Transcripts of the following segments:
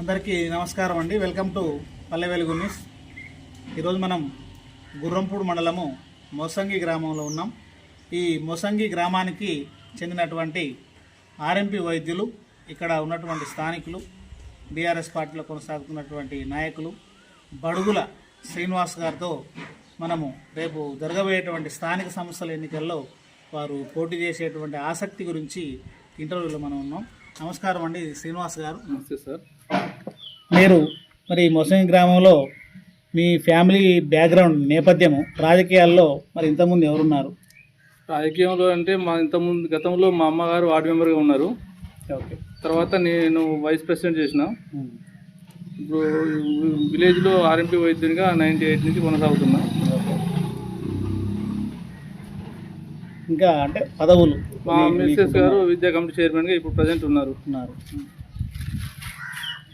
అందరికీ నమస్కారం అండి. Welcome to Palle Velugu news. ఈరోజు మనం గుర్రంపూడి మండలము మోసంగి గ్రామంలో ఉన్నాం. ఈ మోసంగి గ్రామానికి చెందినటువంటి ఆర్ఎంపీ వైద్యులు ఇక్కడ ఉన్నటువంటి స్థానికులు బీఆర్ఎస్ పార్టీలో కొనసాగుతున్నటువంటి నాయకులు బడుగుల శ్రీనివాస్ గారితో మనము రేపు జరగబోయేటువంటి స్థానిక సంస్థల ఎన్నికల్లో వారు పోటీ చేసేటువంటి ఆసక్తి గురించి ఇంటర్వ్యూలో మనం ఉన్నాం. నమస్కారం అండి శ్రీనివాస్ గారు. నమస్తే సార్. మీరు మరి మొసంగి గ్రామంలో మీ ఫ్యామిలీ బ్యాక్గ్రౌండ్ నేపథ్యము రాజకీయాల్లో మరి ఇంతకుముందు ఎవరున్నారు? రాజకీయంలో అంటే మా ఇంతకుముందు గతంలో మా అమ్మగారు వార్డు మెంబర్గా ఉన్నారు. ఓకే. తర్వాత నేను వైస్ ప్రెసిడెంట్ చేసిన. ఇప్పుడు విలేజ్లో ఆర్ఎంపీ వైద్యునిగా నైంటీ ఎయిట్ నుంచి కొనసాగుతున్నా. ఇంకా అంటే పదవులు. మా మిస్సెస్ గారు విద్యా కమిటీ చైర్మన్గా ఇప్పుడు ప్రజెంట్ ఉన్నారు. ఉన్నారు.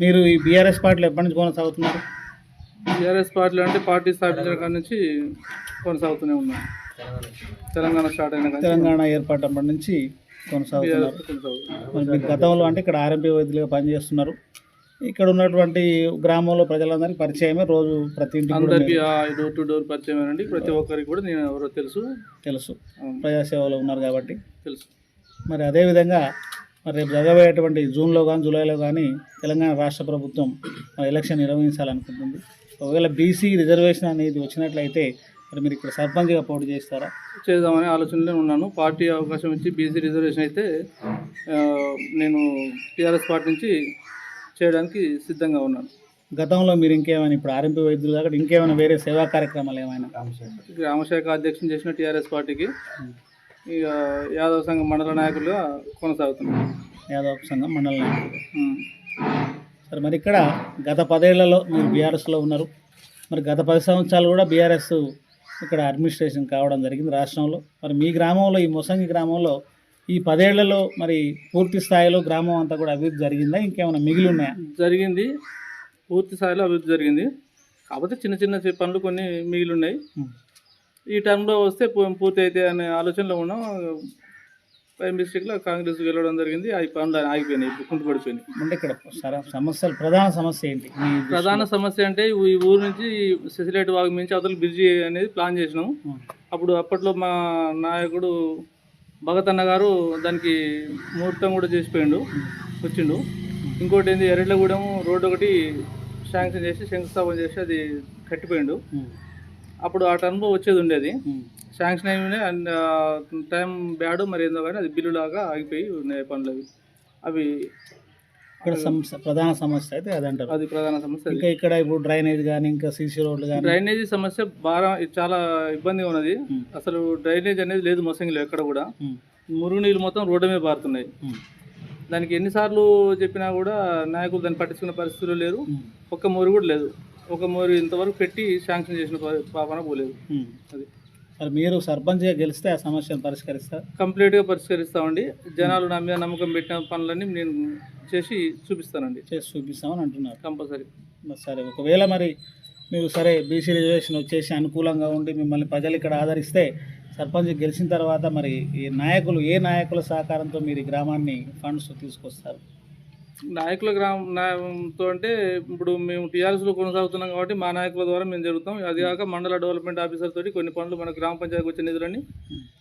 మీరు ఈ బీఆర్ఎస్ పార్టీలో ఎప్పటి నుంచి కొనసాగుతున్నారు? టీఆర్ఎస్ పార్టీలో అంటే పార్టీ స్థాపించిన కాడ నుంచి కొనసాగుతూనే ఉన్నాం. తెలంగాణ స్టార్ట్ అయిన తెలంగాణ ఏర్పడినప్పటి నుంచి కొనసాగుతున్నారు. గతంలో అంటే ఇక్కడ ఆర్ఎంపీ వైద్యులుగా పనిచేస్తున్నారు. ఇక్కడ ఉన్నటువంటి గ్రామంలో ప్రజలందరికీ పరిచయమే. రోజు ప్రతి ఇంటికి డోర్ టు డోర్ పరిచయం అండి ప్రతి ఒక్కరికి కూడా నేను ఎవరో తెలుసు. తెలుసు. ప్రజాసేవలో ఉన్నారు కాబట్టి. తెలుసు. మరి అదేవిధంగా మరి రేపు జరగబోయేటువంటి జూన్లో కానీ జూలైలో కానీ తెలంగాణ రాష్ట్ర ప్రభుత్వం మరి ఎలక్షన్ నిర్వహించాలనుకుంటుంది. ఒకవేళ బీసీ రిజర్వేషన్ అనేది వచ్చినట్లయితే మరి మీరు ఇక్కడ సర్పంచ్గా పోటీ చేస్తారా? చేద్దామనే ఆలోచనలో ఉన్నాను. పార్టీ అవకాశం ఇచ్చి బీసీ రిజర్వేషన్ అయితే ఆ, నేను టీఆర్ఎస్ పార్టీ నుంచి చేయడానికి సిద్ధంగా ఉన్నాను. గతంలో మీరు ఇంకేమైనా ఇప్పుడు ఆర్ఎంపీ వైద్యులు కాకుండా ఇంకేమైనా వేరే సేవా కార్యక్రమాలు ఏమైనా? గ్రామశాఖ అధ్యక్షుని చేసిన టీఆర్ఎస్ పార్టీకి ఇక యాదవ సంఘం మండల నాయకులుగా కొనసాగుతున్నాను యాదవ్ సంఘం మండల నాయకులు. సరే మరి ఇక్కడ గత పదేళ్ళలో మీరు బీఆర్ఎస్లో ఉన్నారు. మరి గత పది సంవత్సరాలు కూడా బీఆర్ఎస్ ఇక్కడ అడ్మినిస్ట్రేషన్ కావడం జరిగింది రాష్ట్రంలో. మరి మీ గ్రామంలో ఈ మొసంగి గ్రామంలో ఈ పదేళ్ళలో మరి పూర్తి స్థాయిలో గ్రామం అంతా కూడా అభివృద్ధి జరిగిందా? ఇంకేమైనా మిగిలి ఉన్నాయా? జరిగింది. పూర్తి స్థాయిలో అభివృద్ధి జరిగింది. కాకపోతే చిన్న చిన్న పనులు కొన్ని మిగిలి ఉన్నాయి. ఈ టర్మ్లో వస్తే పూర్తి అయితే అనే ఆలోచనలో ఉన్నాం. ప్రైమ్ డిస్ట్రిక్ట్లో కాంగ్రెస్ గెలవడం జరిగింది. ఆ పనులు ఆగిపోయినాయి. ఇప్పుడు కుంటుపడిపోయినాయి అంటే ఇక్కడ సమస్యలు ప్రధాన సమస్య ఏంటి? ప్రధాన సమస్య అంటే ఈ ఊరు నుంచి సెసిలేట్ వాగు మించి అవతల బ్రిడ్జి అనేది ప్లాన్ చేసినాం. అప్పుడు అప్పట్లో మా నాయకుడు భగత్ అన్న గారు దానికి ముహూర్తం కూడా చేసిపోయిండు వచ్చిండు. ఇంకోటి ఏంది ఎర్రగూడెం రోడ్డు ఒకటి శాంక్షన్ చేసి శంకుస్థాపన చేసి అది కట్టిపోయిండు. అప్పుడు ఆ టర్మ్లో వచ్చేది ఉండేది. శాంక్షన్ అయిన అండ్ టైం బ్యాడు మరి ఏందో కానీ అది బిల్లులాగా ఆగిపోయి ఉన్నాయి పనులు అవి అవి ఇక్కడ సమస్య ప్రధాన సమస్య అయితే అది అంటారు అది ప్రధాన సమస్య. ఇంకా ఇక్కడ ఇప్పుడు డ్రైనేజ్ కానీ ఇంకా సీసీ రోడ్లు కానీ డ్రైనేజీ సమస్య బాగా చాలా ఇబ్బందిగా ఉన్నది. అసలు డ్రైనేజ్ అనేది లేదు మొసంగిలో ఎక్కడ కూడా. మురుగునీళ్ళు మొత్తం రోడ్డు మీద పారుతున్నాయి. దానికి ఎన్నిసార్లు చెప్పినా కూడా నాయకులు దాన్ని పట్టించుకునే పరిస్థితులు లేరు. ఒక్క మోరు కూడా లేదు ఒక మోరు ఇంతవరకు పెట్టి శాంక్షన్ చేసిన పాపన పోలేదు. అది మరి మీరు సర్పంచ్గా గెలిస్తే ఆ సమస్యను పరిష్కరిస్తారు? కంప్లీట్గా పరిష్కరిస్తామండి. జనాలు నా మీద నమ్మకం పెట్టిన పనులన్నీ నేను చేసి చూపిస్తానండి. చేసి చూపిస్తామని అంటున్నారు. కంపల్సరీ. సరే ఒకవేళ మరి మీరు సరే బీసీ రిజర్వేషన్ వచ్చేసి అనుకూలంగా ఉండి మిమ్మల్ని ప్రజలు ఇక్కడ ఆదరిస్తే సర్పంచ్ గెలిచిన తర్వాత మరి ఈ నాయకులు ఏ నాయకుల సహకారంతో మీరు ఈ గ్రామాన్ని ఫండ్స్ తీసుకొస్తారు? నాయకుల గ్రామంతో అంటే ఇప్పుడు మేము టీఆర్ఎస్లో కొనసాగుతున్నాం కాబట్టి మా నాయకుల ద్వారా మేము జరుగుతాం. అది కాక మండల డెవలప్మెంట్ ఆఫీసర్ తోటి కొన్ని పనులు మన గ్రామ పంచాయతీకి వచ్చే నిధులన్నీ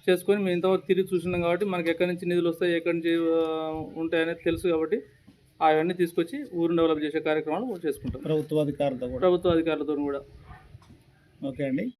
చేసుకొని మేము ఇంతవరకు తిరిగి చూసినాం కాబట్టి మనకి ఎక్కడి నుంచి నిధులు వస్తాయి ఎక్కడి నుంచి ఉంటాయనేది తెలుసు కాబట్టి అవన్నీ తీసుకొచ్చి ఊరిని డెవలప్ చేసే కార్యక్రమాలు చేసుకుంటాం. ప్రభుత్వ అధికారులతో ప్రభుత్వ అధికారులతో కూడా. ఓకే అండి.